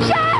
Shut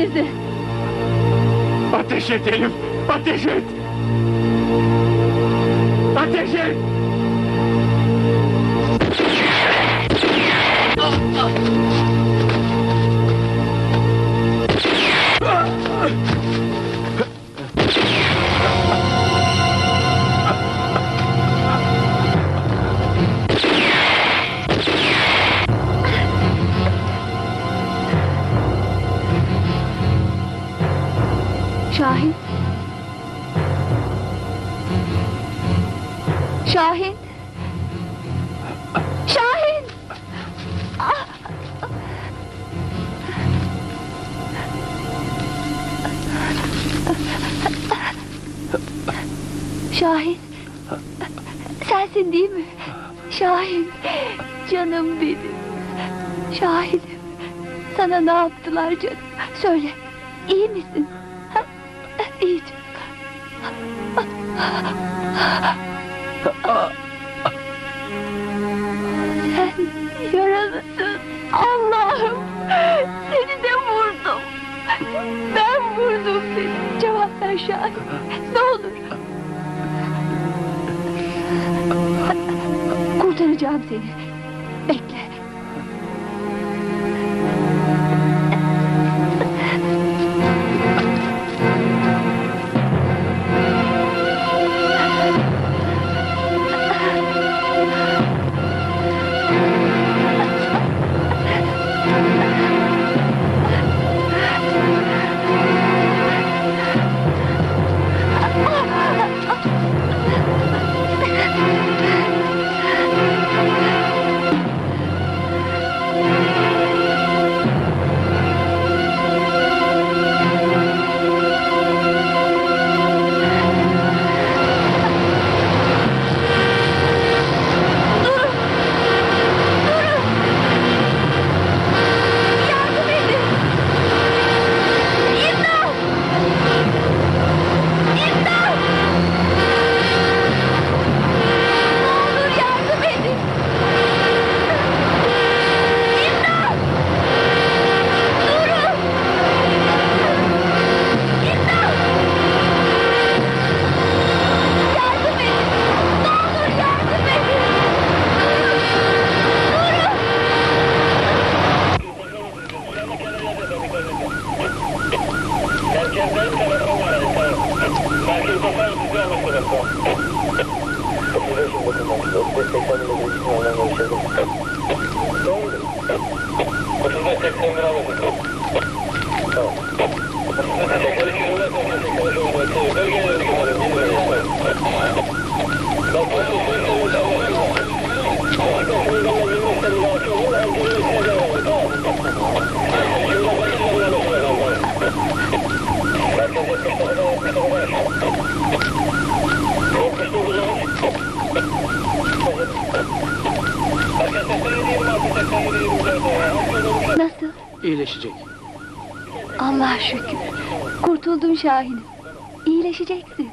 Hepinizi! Ateş et Elif! Ateş et! Ateş et! Şahin. Şahin. Şahin. Şahin. Sensin değil mi? Şahin. Canım benim. Şahinim. Sana ne yaptılar canım? Söyle. iyi misin? Ha? İyi canım. Sen yaralısın. Allah'ım. Seni de vurdum. Ben vurdum seni. Cevap ver Şahin. Ne olur. Kurtaracağım seni. Bekle. İyileşecek. Allah şükür. Kurtuldum Şahin'im. İyileşeceksin.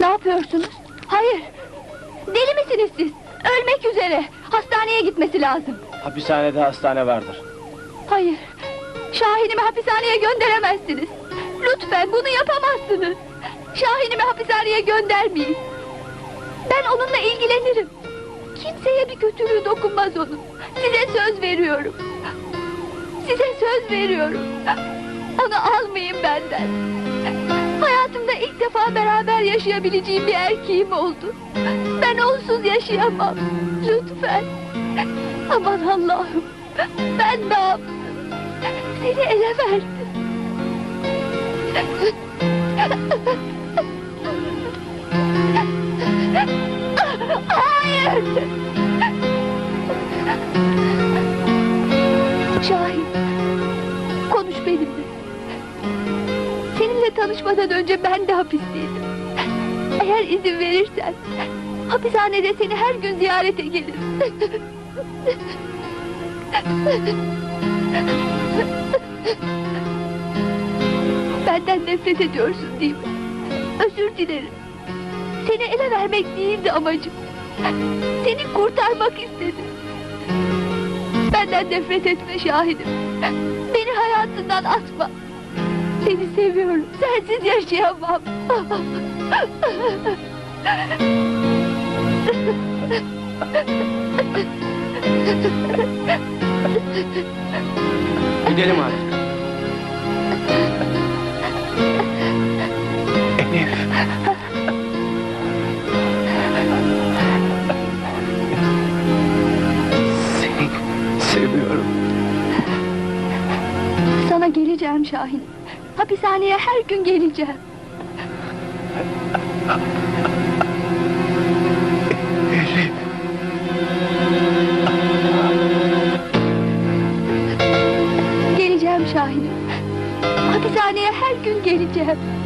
Ne yapıyorsunuz? Hayır. Deli misiniz siz? Ölmek üzere. Hastaneye gitmesi lazım. Hapishanede hastane vardır. Hayır. Şahin'imi hapishaneye gönderemezsiniz. Lütfen bunu yapamazsınız. Şahin'imi hapishaneye göndermeyin. Ben onunla ilgilenirim. Kimseye bir kötülüğü dokunmaz onun. Size söz veriyorum. Size söz veriyorum. Onu almayın benden. Hayatımda ilk defa beraber yaşayabileceğim bir erkeğim oldu. Ben onsuz yaşayamam. Lütfen. Aman Allah'ım. Ben ne yaptım? Seni ele verdim. Hayır. Şahin. Konuş benimle. Seninle tanışmadan önce ben de hapisteydim. Eğer izin verirsen... ...hapishanede seni her gün ziyarete gelirim. Benden nefret ediyorsun değil mi? Özür dilerim. Seni ele vermek değildi amacım. Seni kurtarmak istedim. Benden nefret etme şahidim. Beni hayatından atma. Seni seviyorum. Sensiz yaşayamam. Gidelim artık. Elif. Sana geleceğim Şahin. Hapishaneye her gün geleceğim. Geleceğim Şahin. Hapishaneye her gün geleceğim.